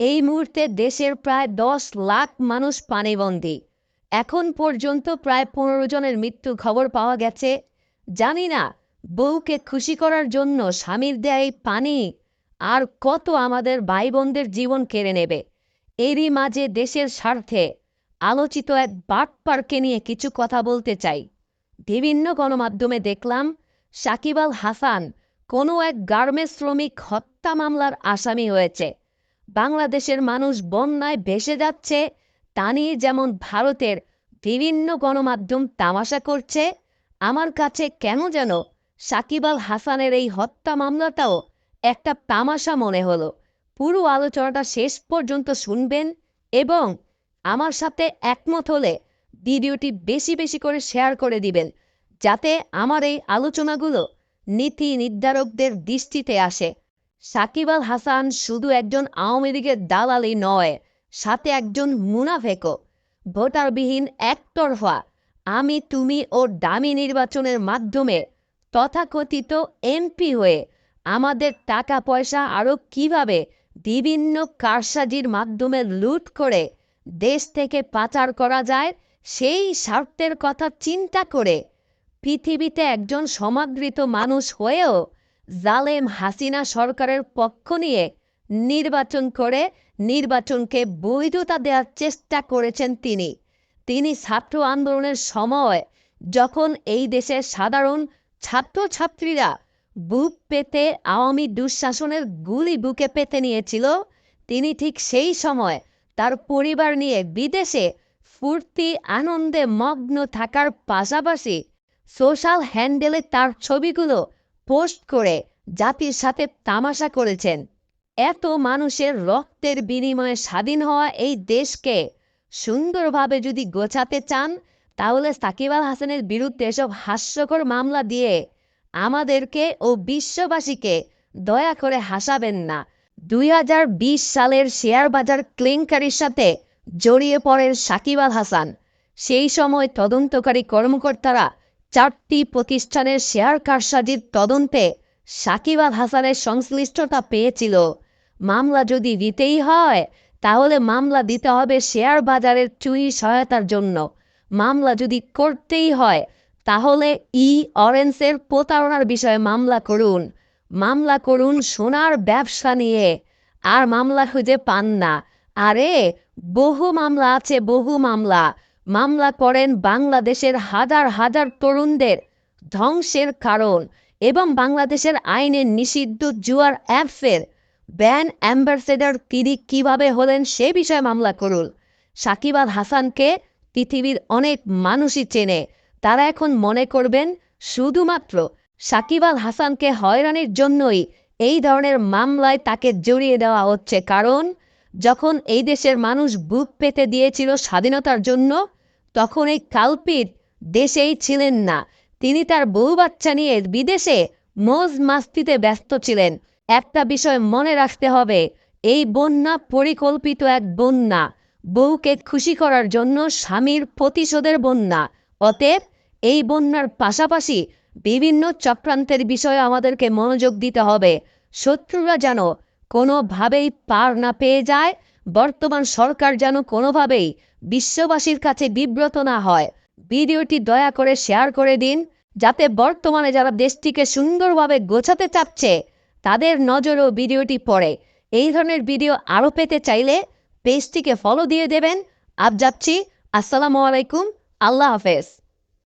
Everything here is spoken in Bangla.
এই মুহূর্তে দেশের প্রায় দশ লাখ মানুষ পানিবন্দী এখন পর্যন্ত প্রায় পনেরো জনের মৃত্যু খবর পাওয়া গেছে। জানি না, বউকে খুশি করার জন্য স্বামীর দেয় পানি। আর কত আমাদের ভাই বোনদের জীবন কেড়ে নেবে। এরই মাঝে দেশের স্বার্থে আলোচিত এক বাটপারকে নিয়ে কিছু কথা বলতে চাই। বিভিন্ন গণমাধ্যমে দেখলাম, সাকিব আল হাসান কোনো এক গার্মেন্টস শ্রমিক হত্যা মামলার আসামি হয়েছে। বাংলাদেশের মানুষ বন্যায় ভেসে যাচ্ছে, তা নিয়ে যেমন ভারতের বিভিন্ন গণমাধ্যম তামাশা করছে, আমার কাছে কেন যেন সাকিব আল হাসানের এই হত্যা মামলাটাও একটা তামাশা মনে হলো। পুরো আলোচনাটা শেষ পর্যন্ত শুনবেন এবং আমার সাথে একমত হলে ভিডিওটি বেশি বেশি করে শেয়ার করে দিবেন, যাতে আমার এই আলোচনাগুলো নীতি নির্ধারকদের দৃষ্টিতে আসে। সাকিব আল হাসান শুধু একজন আওয়ামী লীগের দালালি নয়, সাথে একজন মুনাফেকও। ভোটারবিহীন একতরফা, আমি, তুমি ও দামি নির্বাচনের মাধ্যমে তথাকথিত এমপি হয়ে আমাদের টাকা পয়সা আরও কীভাবে বিভিন্ন কারসাজির মাধ্যমে লুট করে দেশ থেকে পাচার করা যায়, সেই স্বার্থের কথা চিন্তা করে পৃথিবীতে একজন সমাদৃত মানুষ হয়েও জালেম হাসিনা সরকারের পক্ষ নিয়ে নির্বাচন করে নির্বাচনকে বৈধতা দেওয়ার চেষ্টা করেছেন তিনি। তিনি ছাত্র আন্দোলনের সময় যখন এই দেশের সাধারণ ছাত্রছাত্রীরা বুক পেতে আওয়ামী দুঃশাসনের গুলি বুকে পেতে নিয়েছিল, তিনি ঠিক সেই সময় তার পরিবার নিয়ে বিদেশে ফুর্তি, আনন্দে মগ্ন থাকার পাশাপাশি সোশ্যাল হ্যান্ডেলে তার ছবিগুলো পোস্ট করে জাতির সাথে তামাশা করেছেন। এত মানুষের রক্তের বিনিময়ে স্বাধীন হওয়া এই দেশকে সুন্দরভাবে যদি গোছাতে চান, তাহলে সাকিব আল হাসানের বিরুদ্ধে এসব হাস্যকর মামলা দিয়ে আমাদেরকে ও বিশ্ববাসীকে দয়া করে হাসাবেন না। দুই হাজার বিশ সালের শেয়ার বাজার কেলেঙ্কারির সাথে জড়িয়ে পড়েন সাকিব আল হাসান। সেই সময় তদন্তকারী কর্মকর্তারা চারটি প্রতিষ্ঠানের শেয়ার কারসাজির তদন্তে সাকিব আল হাসানের সংশ্লিষ্টতা পেয়েছিল। মামলা যদি দিতেই হয়, তাহলে মামলা দিতে হবে শেয়ার বাজারের চুরি সহায়তার জন্য। মামলা যদি করতেই হয়, তাহলে ই অরেন্সের প্রতারণার বিষয়ে মামলা করুন। মামলা করুন সোনার ব্যবসা নিয়ে। আর মামলা খুঁজে পান না। আরে, বহু মামলা আছে, বহু মামলা। মামলা করেন বাংলাদেশের হাজার হাজার তরুণদের ধ্বংসের কারণ এবং বাংলাদেশের আইনের নিষিদ্ধ জুয়ার অ্যাপসের ব্যান অ্যাম্বাসেডর তিনি কীভাবে হলেন সে বিষয়ে মামলা করুন। সাকিব আল হাসানকে পৃথিবীর অনেক মানুষই চেনে। তারা এখন মনে করবেন, শুধুমাত্র সাকিব আল হাসানকে হয়রানির জন্যই এই ধরনের মামলায় তাকে জড়িয়ে দেওয়া হচ্ছে। কারণ, যখন এই দেশের মানুষ বুক পেতে দিয়েছিল স্বাধীনতার জন্য তখন এই কালপিট দেশেই ছিলেন না। তিনি তার বউ বাচ্চা নিয়ে বিদেশে মোজ মাস্তিতে ব্যস্ত ছিলেন। একটা বিষয় মনে রাখতে হবে, এই বন্যা পরিকল্পিত এক বন্যা। বউকে খুশি করার জন্য স্বামীর প্রতিশোধের বন্যা। অতএব এই বন্যার পাশাপাশি বিভিন্ন চক্রান্তের বিষয়ে আমাদেরকে মনোযোগ দিতে হবে। শত্রুরা যেন কোনোভাবেই পার না পেয়ে যায়, বর্তমান সরকার যেন কোনোভাবেই বিশ্ববাসীর কাছে বিব্রত না হয়। ভিডিওটি দয়া করে শেয়ার করে দিন, যাতে বর্তমানে যারা দেশটিকে সুন্দরভাবে গোছাতে চাচ্ছে, তাদের নজরও ভিডিওটি পড়ে। এই ধরনের ভিডিও আরও পেতে চাইলে পেজটিকে ফলো দিয়ে দেবেন। আপ যাচ্ছি। আসসালামু আলাইকুম। আল্লাহ হাফেজ।